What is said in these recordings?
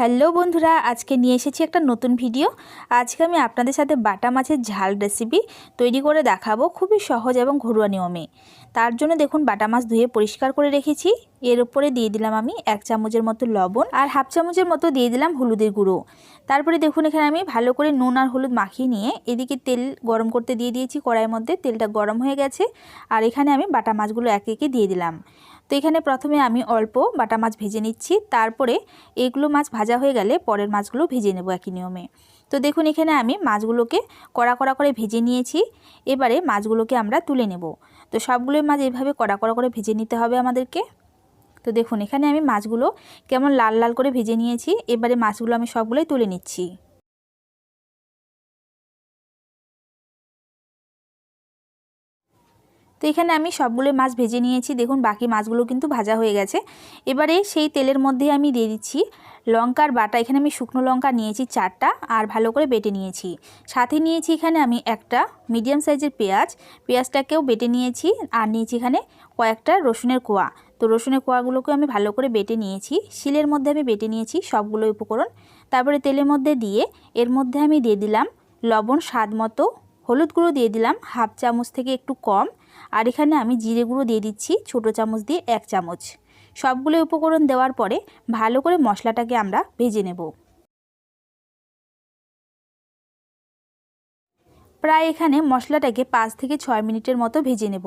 Hello বন্ধুরা, আজকে নিয়ে এসেছি একটা নতুন ভিডিও। আজকে আমি আপনাদের সাথে বাটা মাছের ঝাল রেসিপি তৈরি করে দেখাবো খুবই সহজ এবং ঘরোয়া নিয়মে। তার জন্য দেখুন বাটা মাছ ধুয়ে পরিষ্কার করে রেখেছি। এর উপরে দিয়ে দিলাম আমি এক চামচের মতো লবণ আর হাফ চামচের মতো দিয়ে দিলাম হলুদের গুঁড়ো। তারপরে দেখুন এখানে আমি ভালো করে নুন আর হলুদ মাখিয়ে নিয়ে এদিকে তেল গরম করতে দিয়ে দিয়েছি কড়াইয়ের মধ্যে। তেলটা গরম হয়ে গেছে আর এখানে আমি বাটা মাছগুলো একে একে দিয়ে দিলাম। তো এখানে প্রথমে আমি অল্প বাটা মাছ ভেজে নিচ্ছি। তারপরে এগুলো মাছ ভাজা হয়ে গেলে পরের মাছগুলো ভেজে নেব একই নিয়মে। তো দেখুন, এখানে আমি মাছগুলোকে কড়া কড়া করে ভেজে নিয়েছি। এবারে মাছগুলোকে আমরা তুলে নেব। তো সবগুলোই মাছ এইভাবে কড়া কড়া করে ভেজে নিতে হবে আমাদেরকে। তো দেখুন, এখানে আমি মাছগুলো কেমন লাল লাল করে ভেজে নিয়েছি। এবারে মাছগুলো আমি সবগুলোই তুলে নিচ্ছি। তো এখানে আমি সবগুলো মাছ ভেজে নিয়েছি। দেখুন, বাকি মাছগুলো কিন্তু ভাজা হয়ে গেছে। এবারে সেই তেলের মধ্যে আমি দিয়ে দিচ্ছি লঙ্কার বাটা। এখানে আমি শুকনো লঙ্কা নিয়েছি চারটা আর ভালো করে বেটে নিয়েছি। সাথে নিয়েছি এখানে আমি একটা মিডিয়াম সাইজের পেঁয়াজ। পেঁয়াজটাকেও বেটে নিয়েছি আর নিয়েছি এখানে কয়েকটা রসুনের কোয়া। তো রসুনের কোয়াগুলোকে আমি ভালো করে বেটে নিয়েছি। শিলের মধ্যে আমি বেটে নিয়েছি সবগুলো উপকরণ। তারপরে তেলের মধ্যে দিয়ে এর মধ্যে আমি দিয়ে দিলাম লবণ স্বাদ মতো হলুদ গুঁড়ো দিয়ে দিলাম, হাফ চামচ থেকে একটু কম। আর এখানে আমি জিরে গুঁড়ো দিয়ে দিচ্ছি, ছোটো চামচ দিয়ে এক চামচ। সবগুলো উপকরণ দেওয়ার পরে ভালো করে মশলাটাকে আমরা ভেজে নেব। প্রায় এখানে মশলাটাকে পাঁচ থেকে ছয় মিনিটের মতো ভেজে নেব।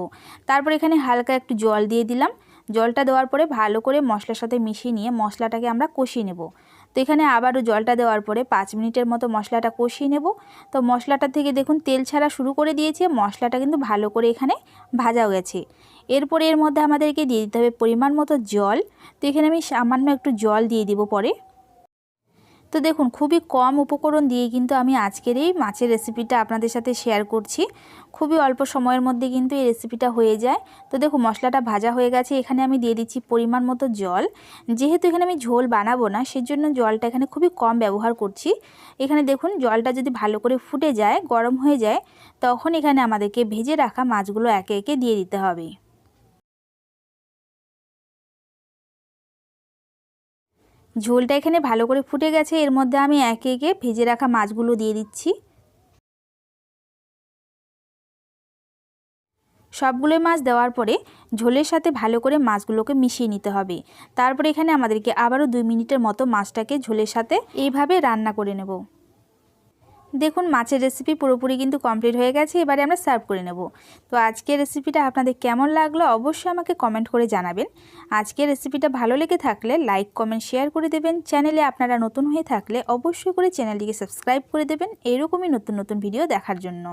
তারপর এখানে হালকা একটু জল দিয়ে দিলাম। জলটা দেওয়ার পরে ভালো করে মশলার সাথে মিশিয়ে নিয়ে মশলাটাকে আমরা কষিয়ে নেব। তো এখানে আবারও জলটা দেওয়ার পরে পাঁচ মিনিটের মতো মশলাটা কষিয়ে নেব। তো মশলাটা থেকে দেখুন তেল ছাড়া শুরু করে দিয়েছে, মশলাটা কিন্তু ভালো করে এখানে ভাজা গেছে। এরপরে এর মধ্যে আমাদেরকে দিয়ে দিতে হবে পরিমাণ মতো জল। তো এখানে আমি সামান্য একটু জল দিয়ে দিব পরে। তো দেখুন, খুবই কম উপকরণ দিয়ে কিন্তু আমি আজকের এই মাছের রেসিপিটা আপনাদের সাথে শেয়ার করছি। খুবই অল্প সময়ের মধ্যে কিন্তু এই রেসিপিটা হয়ে যায়। তো দেখুন, মশলাটা ভাজা হয়ে গেছে। এখানে আমি দিয়ে দিচ্ছি পরিমাণ মতো জল। যেহেতু এখানে আমি ঝোল বানাবো না, সেজন্য জলটা এখানে খুবই কম ব্যবহার করছি। এখানে দেখুন, জলটা যদি ভালো করে ফুটে যায়, গরম হয়ে যায়, তখন এখানে আমাদেরকে ভেজে রাখা মাছগুলো একে একে দিয়ে দিতে হবে। ঝোলটা এখানে ভালো করে ফুটে গেছে। এর মধ্যে আমি একে একে ভেজে রাখা মাছগুলো দিয়ে দিচ্ছি। সবগুলো মাছ দেওয়ার পরে ঝোলের সাথে ভালো করে মাছগুলোকে মিশিয়ে নিতে হবে। তারপরে এখানে আমাদেরকে আবারও দুই মিনিটের মতো মাছটাকে ঝোলের সাথে এইভাবে রান্না করে নেব। দেখুন, মাছের রেসিপি পুরোপুরি কিন্তু কমপ্লিট হয়ে গেছে, এবারে আমরা সার্ভ করে নেব। তো আজকের রেসিপিটা আপনাদের কেমন লাগল অবশ্যই আমাকে কমেন্ট করে জানাবেন। আজকের রেসিপিটা ভালো লেগে থাকলে লাইক কমেন্ট শেয়ার করে দেবেন। চ্যানেলে আপনারা নতুন হয়ে থাকলে অবশ্যই করে চ্যানেলটিকে সাবস্ক্রাইব করে দেবেন। এরকমই নতুন নতুন ভিডিও দেখার জন্য।